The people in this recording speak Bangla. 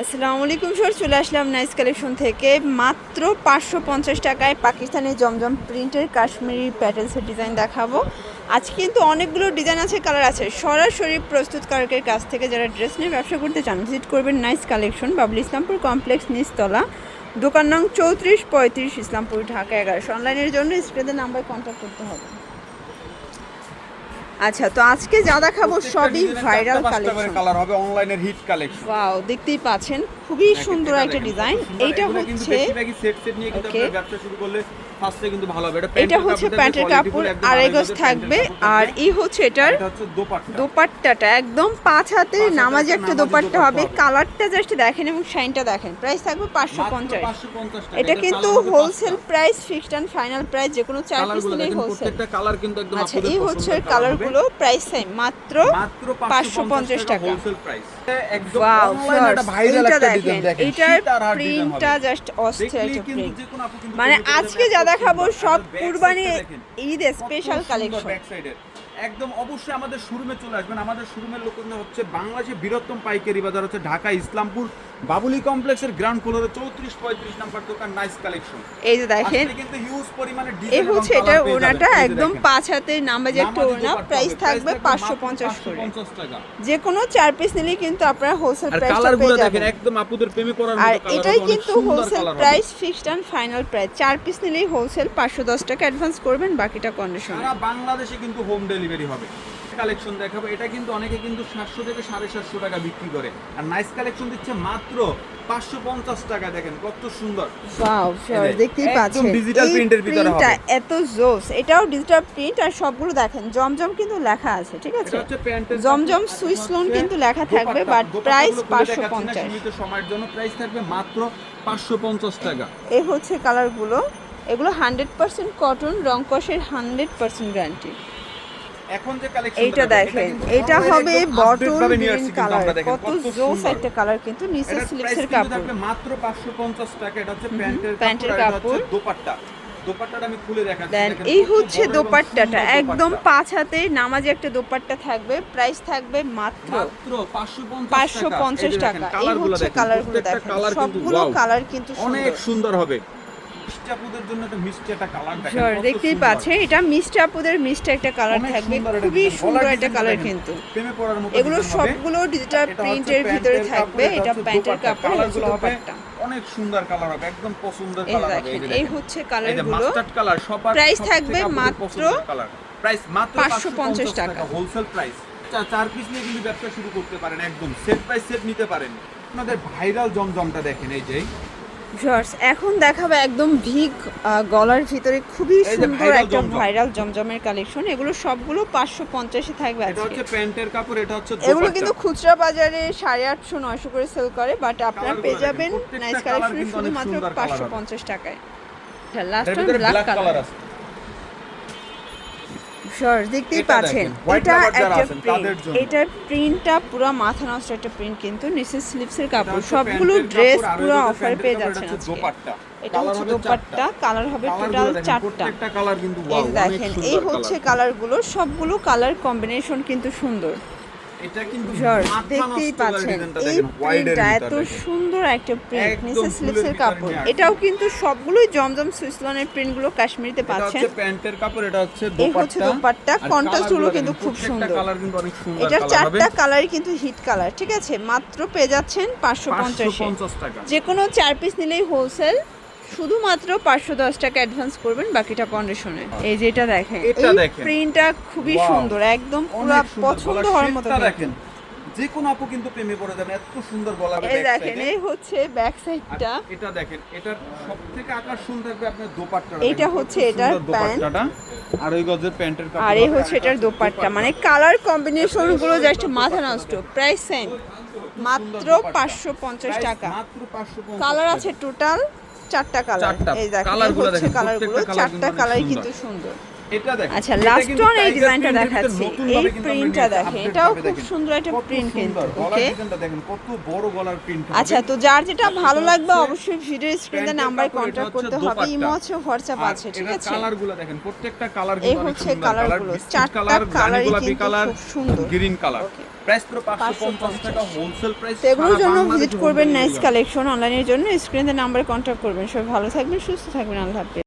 আসসালামু আলাইকুম স্যার চলে আসলাম নাইস কালেকশন থেকে। মাত্র পাঁচশো পঞ্চাশ টাকায় পাকিস্তানি জমজম প্রিন্টের কাশ্মীরি প্যাটেলসের ডিজাইন দেখাবো। আজকে কিন্তু অনেকগুলো ডিজাইন আছে, কালার আছে। সরাসরি প্রস্তুতকারকের কাছ থেকে যারা ড্রেস নিয়ে ব্যবসা করতে চান, ভিজিট করবেন nice collection Babul Islampur complex, নিচতলা। দোকান নং চৌত্রিশ পঁয়ত্রিশ, ইসলামপুর, ঢাকা এগারোশো। অনলাইনের জন্য স্ক্রিনের নাম্বার কন্ট্যাক্ট করতে হবে। আচ্ছা তো আজকে যা দেখাবো সবই ভাইরাল কালেকশন কালার হবে অনলাইনের হিট কালেকশন ওয়াও দেখতেই পাচ্ছেন খুবই সুন্দর একটা ডিজাইন এইটা হচ্ছে সেট সেট নিয়ে কিন্তু. আপনারা ব্যবসা শুরু করলে ফার্স্টে কিন্তু ভালো হবে। এটা এটা হচ্ছে প্যান্টের কাপড় আড়াই গজ থাকবে। আর এই হচ্ছে এটার দোপাট্টাটা একদম পাঁচ হাতে নামাজি একটা দোপাট্টা হবে। কালারটা জাস্ট দেখেন এবং শাইনটা দেখেন। প্রাইস থাকবে পাঁচশো পঞ্চাশ। 550 এটা কিন্তু wholesale price fixed and final price যে কোনো চার পিস নিলেই হোলসেল প্রত্যেকটা কালার কিন্তু একদম আচ্ছা এই হচ্ছে কালারগুলো প্রাইস সেম মাত্র মাত্র 550 টাকা। এটার প্রিন্টটা জাস্ট অস্থির একটা প্রিন্ট মানে আজকে যা দেখাবো সব কুরবানি। ঈদে স্পেশাল কালেকশন। একদম অবশ্যই আমাদের শোরুমে চলে আসবেন আমাদের শোরুমের লোকেশন হচ্ছে বাংলাদেশের বৃহত্তম পাইকারি বাজার হচ্ছে ঢাকা ইসলামপুর বাবুলি কমপ্লেক্সের গ্রাউন্ড ফ্লোরে চৌত্রিশ পঁয়ত্রিশ নাম্বার দোকান নাইস কালেকশন এই যে দেখেন কিন্তু হিউজ পরিমাণে এই হচ্ছে এটার ওনাটা একদম পাঁচ হাতের নামাজ একটা ওনা প্রাইস থাকবে পাঁচশো পঞ্চাশ করে। টাকা। যে কোনো চার পিস নিলেই কিন্তু আপনারা হোলসেল আর প্রাইসটা কালারগুলো দেখেন একদম আপুদের প্রেমে পড়ার মতো কালার এটাই কিন্তু wholesale price price fixed and final price চার পিস নিলেই হোলসেল পাঁচশো দশ টাকা অ্যাডভান্স করবেন বাকিটা কন্ডিশন সারা বাংলাদেশে কিন্তু হোম ডেলিভারি হবে। কালেকশন দেখাবো। এটা কিন্তু অনেকে কিন্তু সাতশো থেকে সাড়ে সাতশো টাকা বিক্রি করে। আর নাইস কালেকশন দিচ্ছে মাত্র পাঁচশো পঞ্চাশ টাকা দেখেন কত সুন্দর। দেখতেই পাচ্ছেন। print এর ভিতরে এত জোস। এটাও ডিজিটাল প্রিন্ট আর সবগুলো দেখেন জমজম কিন্তু লেখা আছে ঠিক আছে? জমজম সুইস লোন কিন্তু লেখা থাকবে বাট প্রাইস পাঁচশো পঞ্চাশ। সীমিত সময়ের জন্য। প্রাইস থাকবে মাত্র পাঁচশো পঞ্চাশ টাকা। এই হচ্ছে কালারগুলো এগুলো হান্ড্রেড পার্সেন্ট কটন রং কষের হান্ড্রেড পার্সেন্ট গ্যারান্টি এইটা দেখেন এটা হবে বটল গ্রিন কালার কত জোস একটা কালার কিন্তু নিচে স্লিপসের কাপড়। মাত্র 550 টাকা এটা হচ্ছে প্যান্টের প্যান্টের কাপড় এটা দোপাট্টা। এই হচ্ছে দোপাট্টাটা একদম পাঁচ হাতে নামাজে একটা দোপাট্টা থাকবে প্রাইস থাকবে মাত্র মাত্র 550 পাঁচশো পঞ্চাশ টাকা এই হচ্ছে কালারগুলো দেখেন সবগুলো কালার কিন্তু অনেক সুন্দর হবে। জন্য কালার দেখতেই। পাচ্ছে এটা মিষ্টি আপুদের মিষ্টি একটা কালার থাকবে খুবই সুন্দর একটা কালার কিন্তু। এগুলো সবগুলো ডিজিটাল প্রিন্টের ভিতরে থাকবে এটা প্যান্টের কাপড় দোপাট্টা। অনেক সুন্দর কালার হবে একদম পছন্দের কালার হবে এই হচ্ছে কালারগুলো মাস্টার্ড কালার Price সবথেকে থাকবে মাত্র কালার প্রাইস মাত্র 550 টাকা। হোলসেল প্রাইস চার পিস নিয়ে কিন্তু ব্যবসা শুরু করতে পারেন একদম সেট বাই সেট নিতে পারেন। আপনাদের ভাইরাল জমজমটা দেখেন এই যে। এখন দেখাবো একদম ভিগ গলার ভিতরে খুবই সুন্দর একটা ভাইরাল জমজমের কালেকশন এগুলো সবগুলো পাঁচশো পঞ্চাশে থাকবে এটা হচ্ছে প্যান্টের কাপড় এটা হচ্ছে এগুলো কিন্তু খুচরা বাজারে সাড়ে আটশো নয়শো করে সেল করে বাট আপনারা পেয়ে যাবেন নাইস কালেকশনে শুধুমাত্র পাঁচশো পঞ্চাশ টাকায়। লাস্ট টাইম ব্ল্যাক কালার আছে। শর দেখতেই পাচ্ছেন। এটা একটা প্রিন্ট। এটার প্রিন্টটা পুরো মাথা নষ্ট একটা প্রিন্ট কিন্তু নিচে স্লিপসের কাপড়। সবগুলো ড্রেস পুরো অফারে পেয়ে যাচ্ছে যাচ্ছেন আজকে। দোপাট্টা। এটা হচ্ছে দোপাট্টা কালার হবে টোটাল চারটা। প্রত্যেকটা কালার কিন্তু এই দেখেন এই। হচ্ছে কালারগুলো সবগুলো কালার কম্বিনেশন কিন্তু সুন্দর। এটা কিন্তু দেখতেই পাচ্ছেন। এই প্রিন্টটা এত সুন্দর একটা প্রিন্ট ভিতরে কাপড়। এটাও কিন্তু সবগুলোই জমজম সুইসলনের প্রিন্টগুলো কাশ্মীরিতে এটা পাচ্ছেন। হচ্ছে প্যান্টের কাপড় এটা হচ্ছে দোপাট্টা, contrast গুলো কিন্তু খুব সুন্দর। কালার কিন্তু অনেক সুন্দর কালার চারটা কালারই কিন্তু হিট কালার ঠিক আছে? মাত্র পেয়ে যাচ্ছেন পাঁচশো পঞ্চাশে 550 টাকা। যে কোনো চার পিস নিলেই হোলসেল শুধুমাত্র পাঁচশো দশ টাকা অ্যাডভান্স করবেন বাকিটা কন্ডিশনে এই যে এটা দেখেন। এটা এই দেখেন। প্রিন্টটা খুবই সুন্দর একদম পুরো পছন্দ হওয়ার মতো দেখেন। যে কোনো আপু কিন্তু প্রেমে পড়ে যাবে এত সুন্দর গলা এই দেখেন এই হচ্ছে ব্যাক সাইডটা এটা দেখেন এটার সবথেকে আকর্ষণ থাকবে আপনার দোপাট্টা এইটা হচ্ছে এটার প্যান্ট। আর ওই গজের প্যান্টের কাপড় আর এই হচ্ছে এটার দোপাট্টা। মানে কালার কম্বিনেশনগুলো জাস্ট মাথা নষ্ট। প্রাইস সেম মাত্র পাঁচশো পঞ্চাশ টাকা। কালার আছে টোটাল চারটা কালার এই দেখো কালারগুলো চারটা কালার কালারই কিন্তু সুন্দর। এটা দেখেন। আচ্ছা লাস্ট ওয়ান এই ডিজাইনটা দেখাচ্ছি। এই প্রিন্টটা দেখেন এটাও খুব সুন্দর একটা প্রিন্ট কিন্তু ওকে দেখেন কত বড় গলার প্রিন্ট আচ্ছা তো যার যেটা ভালো লাগবে অবশ্যই ভিডিও স্ক্রিনে নাম্বার কন্ট্যাক্ট করতে হবে। ইমো আছে হোয়াটসঅ্যাপ আছে ঠিক আছে? কালারগুলো দেখেন প্রত্যেকটা কালার এই হচ্ছে কালারগুলো চারটা কালারই কিন্তু খুব সুন্দর। গ্রিন কালার প্রাইস পুরো পাঁচশো পঞ্চাশ টাকা হোলসেল প্রাইস এগুলোর জন্য ভিজিট করবেন নাইস কালেকশন অনলাইনের জন্য। স্ক্রিনে নাম্বারে কন্ট্যাক্ট করবেন। সবাই ভালো থাকবেন সুস্থ থাকবেন। আল্লাহ হাফেজ।